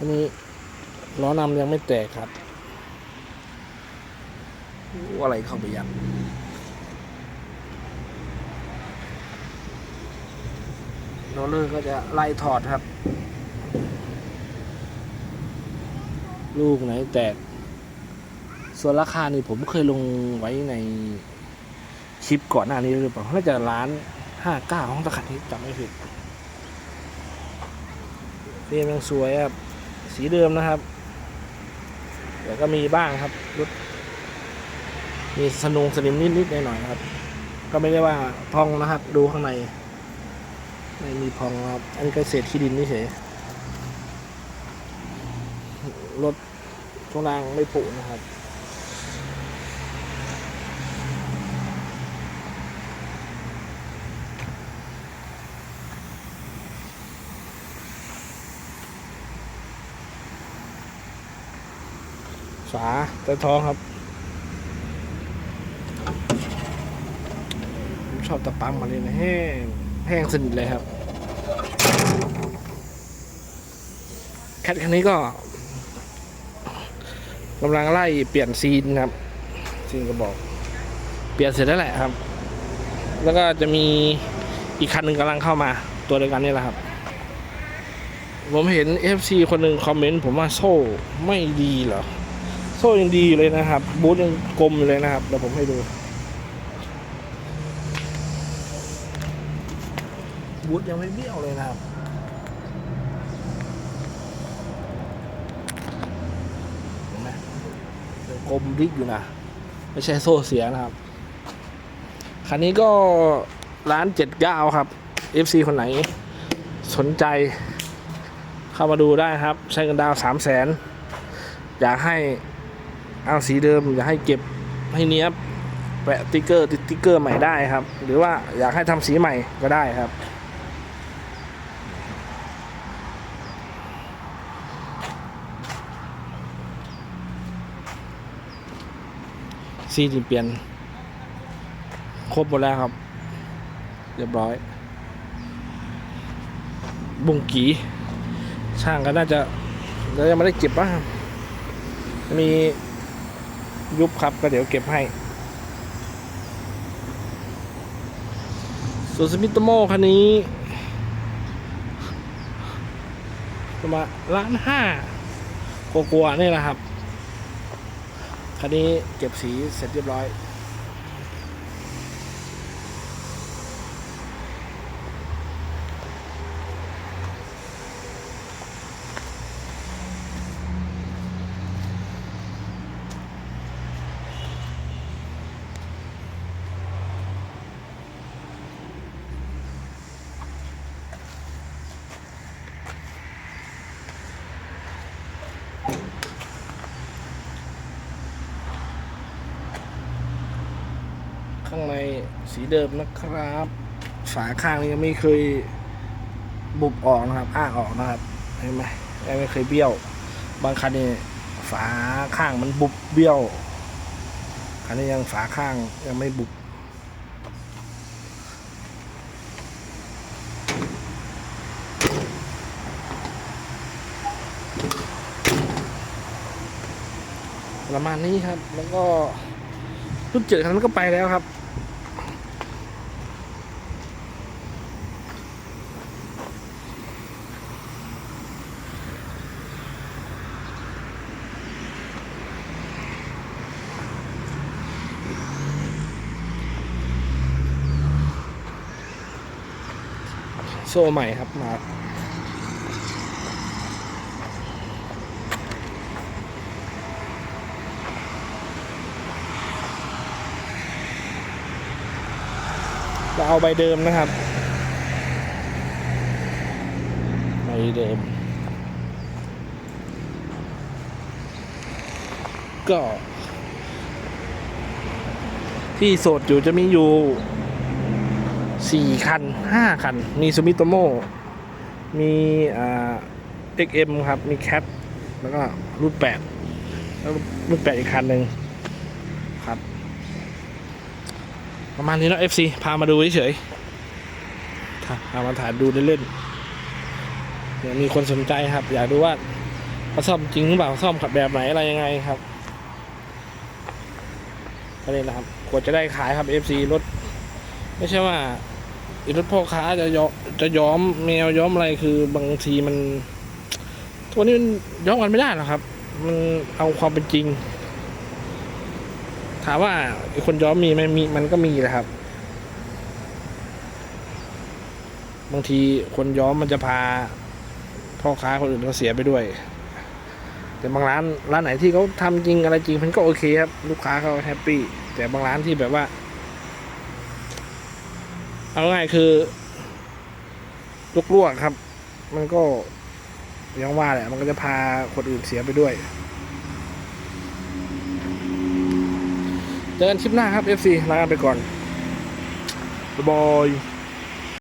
อันนี้ล้อนำยังไม่แตกครับอู้อะไรเข้าไปยัดโรลเลอร์ก็จะไล่ถอดครับ ลูกไหนแตก ส่วนราคานี่ผมเคยลงไว้ในคลิปก่อนหน้านี้หรือเปล่าน่าจะร้านห้าเก้าห้องตะขัดที่จำไม่ผิดเรียมยังสวยครับ สีเดิมนะครับ เดี๋ยวก็มีบ้างครับรถมีสนุงสนิมนิดๆหน่อยๆครับ ก็ไม่ได้ว่าพองนะครับ ดูข้างใน ไม่มีพองครับ อันนี้ก็เศษขี้ดินนี่เฉยรถช่วงล่างไม่ผุนะครับ ฝาใต้ท้องครับผมชอบตะปั๊มมันเลยนะแห้งแห้งสนิทเลยครับแคทคันนี้ก็กำลังไล่เปลี่ยนซีนครับ ซีนกระบอก เปลี่ยนเสร็จแล้วแหละครับ แล้วก็จะมีอีกคันหนึ่งกำลังเข้ามาตัวเดียวกันนี่แหละครับ ผมเห็น FC คนหนึ่งคอมเมนต์ผมว่าโซ่ไม่ดีเหรอ โซ่ยังดีอยู่เลยนะครับ บูทยังกลมอยู่เลยนะครับเดี๋ยวผมให้ดู บูทยังไม่เบี้ยวเลยนะครับเห็นไหมยังกลมริกอยู่นะ ไม่ใช่โซ่เสียนะครับ คันนี้ก็ร้านเจ็ดเก้าครับ FC คนไหน สนใจ เข้ามาดูได้ครับ ใช้เงินดาวสามแสนอยากให้ เอาสีเดิมอยากให้เก็บให้เนี้ยบแปะติ๊กเกอร์ติดติ๊กเกอร์ใหม่ได้ครับ หรือว่าอยากให้ทำสีใหม่ก็ได้ครับ ซีที่เปลี่ยน ครบหมดแล้วครับ เรียบร้อย บุงกีช่างก็น่าจะเรายังไม่ได้เก็บบ้ามี ยุบครับก็เดี๋ยวเก็บให้ส่วนสมิตโมคันนี้ประมาณล้านห้ากลัวๆนี่แหละครับ คันนี้เก็บสีเสร็จเรียบร้อย ข้างในสีเดิมนะครับ ฝาข้างนี้ยังไม่เคยบุบออกนะครับ อ้าออกนะครับเห็นไหมยังไม่เคยเบี้ยว บางคันนี่ฝาข้างมันบุบเบี้ยวคันนี้ยังฝาข้างยังไม่บุบประมาณนี้ครับ แล้วก็รุ่นเจ็ดคันนั้นก็ไปแล้วครับ โซ่ใหม่ครับมาจะเอาใบเดิมนะครับใบเดิม ก็ ที่โสดอยู่จะมีอยู่ สี่คันห้าคัน มีซูมิโตโมมีอ่า XM ครับ มีแคทแล้วก็รุ่นแปดแล้วรุ่นแปดอีกคันหนึ่งครับ ประมาณนี้เนอะ FC พามาดูเฉยๆพามาถ่ายดูเล่นๆเดี๋ยวมีคนสนใจครับ อยากดูว่าเขาซ่อมจริงหรือเปล่าซ่อมขับแบบไหนอะไรยังไงครับก็เลยนะครับกว่าจะได้ขายครับ FC รถไม่ใช่ว่าไอ้รถพ่อค้าจะยอมจะย้อมแมวย้อมอะไรคือบางทีมันทุกวันนี้มันย้อมกันไม่ได้หรอกครับ มันเอาความเป็นจริง ถามว่าคนย้อมมีไหมมีมันก็มีแหละครับ บางทีคนย้อมมันจะพาพ่อค้าคนอื่นเขาเสียไปด้วย แต่บางร้านร้านไหนที่เขาทำจริงอะไรจริงมันก็โอเคครับ ลูกค้าเขาแฮปปี้แต่บางร้านที่แบบว่า เอาง่ายคือลวกครับ มันก็ยังว่าแหละมันก็จะพาคนอื่นเสียไปด้วย เจอกันคลิปหน้าครับ FC ลากันไปก่อนบาย